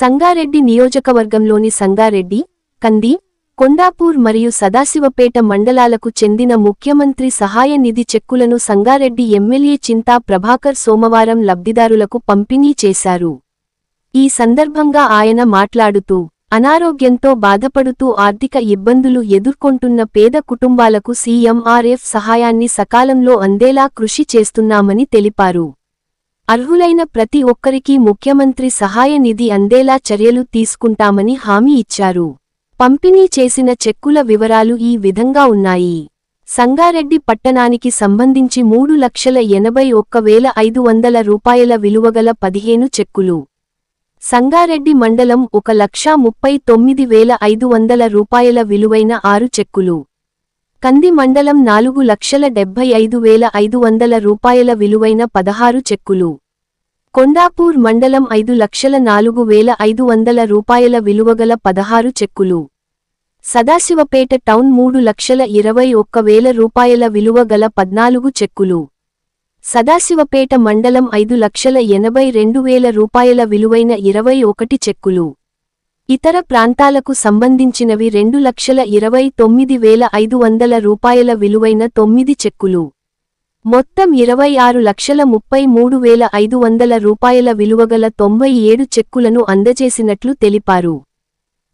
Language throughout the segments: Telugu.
సంగారెడ్డి నియోజకవర్గంలోని సంగారెడ్డి కంది కొండాపూర్ మరియు సదాశివపేట మండలాలకు చెందిన ముఖ్యమంత్రి సహాయ నిధి చెక్కులను సంగారెడ్డి ఎమ్మెల్యే చింతా ప్రభాకర్ సోమవారం లబ్ధిదారులకు పంపిణీ చేశారు. ఈ సందర్భంగా ఆయన మాట్లాడుతూ అనారోగ్యంతో బాధపడుతూ ఆర్థిక ఇబ్బందులు ఎదుర్కొంటున్న పేద కుటుంబాలకు సీఎంఆర్ఎఫ్ సహాయాన్ని సకాలంలో అందేలా కృషి చేస్తున్నామని తెలిపారు. అర్హులైన ప్రతి ఒక్కరికీ ముఖ్యమంత్రి సహాయ నిధి అందేలా చర్యలు తీసుకుంటామని హామీ ఇచ్చారు. పంపిణీ చేసిన చెక్కుల వివరాలు ఈ విధంగా ఉన్నాయి. సంగారెడ్డి పట్టణానికి సంబంధించి మూడు లక్షల ఎనభై ఒక్క వేల ఐదు వందల రూపాయల విలువగల పదిహేను చెక్కులు. సంగారెడ్డి మండలం ఒక లక్షా ముప్పై తొమ్మిది వేల ఐదు వందల రూపాయల విలువైన ఆరు చెక్కులు. కంది మండలం నాలుగు లక్షల డెబ్బై ఐదు వేల ఐదు వందల రూపాయల విలువైన పదహారు చెక్కులు. కొండాపూర్ మండలం ఐదు లక్షల నాలుగు వేల ఐదు వందల రూపాయల విలువగల పదహారు చెక్కులు. సదాశివపేట టౌన్ మూడు లక్షల ఇరవై ఒక్క వేల రూపాయల విలువగల పద్నాలుగు చెక్కులు. సదాశివపేట మండలం ఐదు లక్షల ఎనభై రెండు వేల రూపాయల విలువైన ఇరవై ఒకటి చెక్కులు. ఇతర ప్రాంతాలకు సంబంధించినవి రెండు లక్షల ఇరవై తొమ్మిది వేల ఐదు వందల రూపాయల విలువైన తొమ్మిది చెక్కులు. మొత్తం ఇరవై ఆరు లక్షల ముప్పై మూడు వేల ఐదు వందల రూపాయల విలువగల తొంభై ఏడు చెక్కులను అందజేసినట్లు తెలిపారు.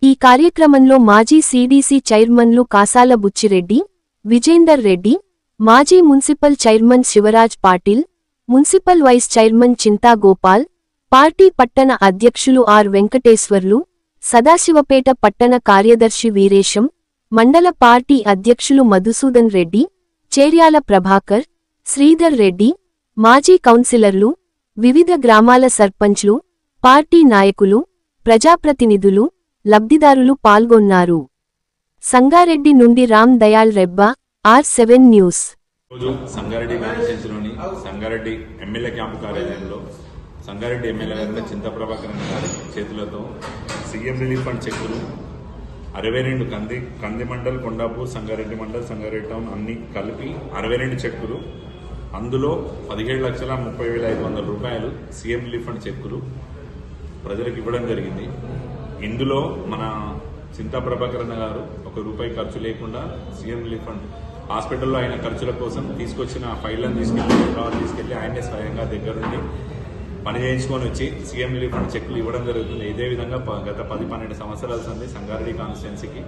ఈ కార్యక్రమంలో మాజీ సీడీసీ చైర్మన్లు కాసాల బుచ్చిరెడ్డి విజేందర్ రెడ్డి మాజీ municipal chairman Shivraj Patil municipal vice chairman Chinta Gopal party పట్టణ అధ్యక్షులు ఆర్ వెంకటేశ్వర్లు సదాశివపేట పట్టణ కార్యదర్శి వీరేశం మండల పార్టీ అధ్యక్షులు మధుసూదన్ రెడ్డి చేర్యాల ప్రభాకర్ శ్రీధర్ రెడ్డి మాజీ కౌన్సిలర్లు వివిధ గ్రామాల సర్పంచ్లు పార్టీ నాయకులు ప్రజాప్రతినిధులు లబ్ధిదారులు పాల్గొన్నారు. సంగారెడ్డి నుండి Ram Dayal Rebba R seven news. రోజు సంగారెడ్డి కాన్స్టిట్యూన్సీలోని సంగారెడ్డి ఎమ్మెల్యే క్యాంపు కార్యాలయంలో సంగారెడ్డి ఎమ్మెల్యే గారి చింతప్రభాకర్ గారి చేతులతో సీఎం రిలీఫ్ ఫండ్ చెక్కులు అరవై రెండు కంది కంది మండల్ కొండాపూర్ సంగారెడ్డి మండల్ సంగారెడ్డి టౌన్ అన్ని కలిపి అరవై రెండు చెక్కులు అందులో పదిహేడు లక్షల ముప్పై వేల ఐదు వందల రూపాయలు సీఎం రిలీఫ్ ఫండ్ చెక్కులు ప్రజలకు ఇవ్వడం జరిగింది. ఇందులో మన చింతా ప్రభాకరణ గారు ఒక రూపాయి ఖర్చు లేకుండా సీఎం రిలీఫ్ ఫండ్ హాస్పిటల్లో ఆయన ఖర్చుల కోసం తీసుకొచ్చిన ఫైళ్ళను తీసుకెళ్ళి తీసుకెళ్ళి ఆయనే స్వయంగా దగ్గరుండి పని చేయించుకొని వచ్చి సీఎం రిలీఫ్ ఫండ్ చెక్కులు ఇవ్వడం జరుగుతుంది. ఇదే విధంగా గత పది పన్నెండు సంవత్సరాల సంది సంగారెడ్డి కాన్స్టిట్యున్సీకి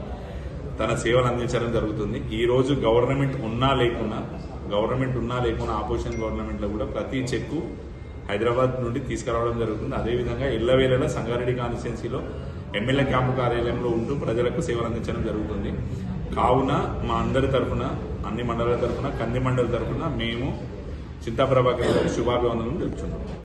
తన సేవలు అందించడం జరుగుతుంది. ఈ రోజు గవర్నమెంట్ ఉన్నా లేకున్నా గవర్నమెంట్ ఉన్నా లేకున్నా ఆపోజిషన్ గవర్నమెంట్లో కూడా ప్రతి చెక్కు హైదరాబాద్ నుండి తీసుకురావడం జరుగుతుంది. అదేవిధంగా ఇళ్ళవేళలో సంగారెడ్డి కాన్స్టిట్యున్సీలో ఎమ్మెల్యే క్యాంపు కార్యాలయంలో ఉంటూ ప్రజలకు సేవలు అందించడం జరుగుతుంది. కావున మా అందరి తరఫున అన్ని మండలాల తరఫున కంది మండలి తరఫున మేము చింతాప్రభాకర్ గారికి శుభాభివందనలు తెలుపుతున్నాం